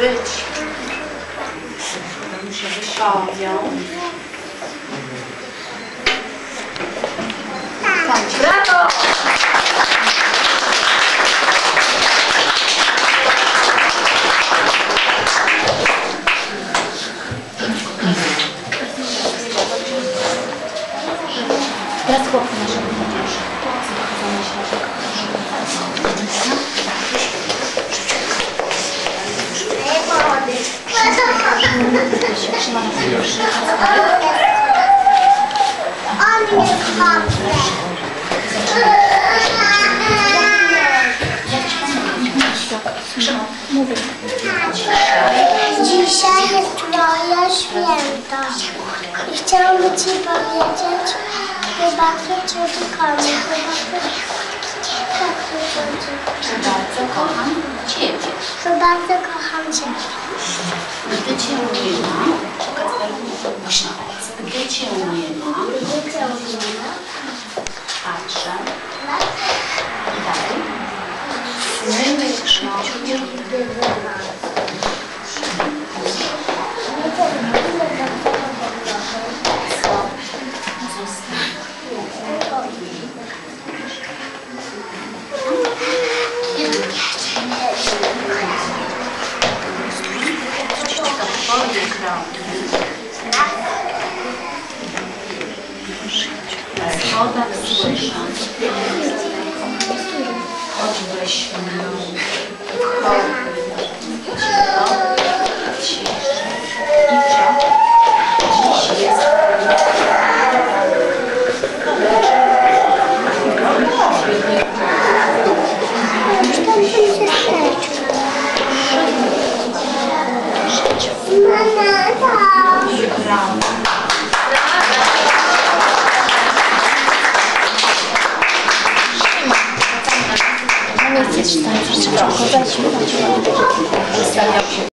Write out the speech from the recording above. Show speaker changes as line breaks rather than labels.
być. Powią. Brawo!
Teraz chłopcy naszego młodzieży.
Dzisiaj jest moje święto. I chciałabym Ci powiedzieć, wybaczę Cię komu.
Bardzo kocham Ciebie.
Że bardzo kocham Cię.
Gdy Cię nie ma, głośno powiedz, gdy Cię nie ma, patrzę. I dalej. Słoneczno Twoje kroki. W schodach słyszę. Choćbyśmy wchodziły 知
道，知
道，
知道，知道，知道，
知道。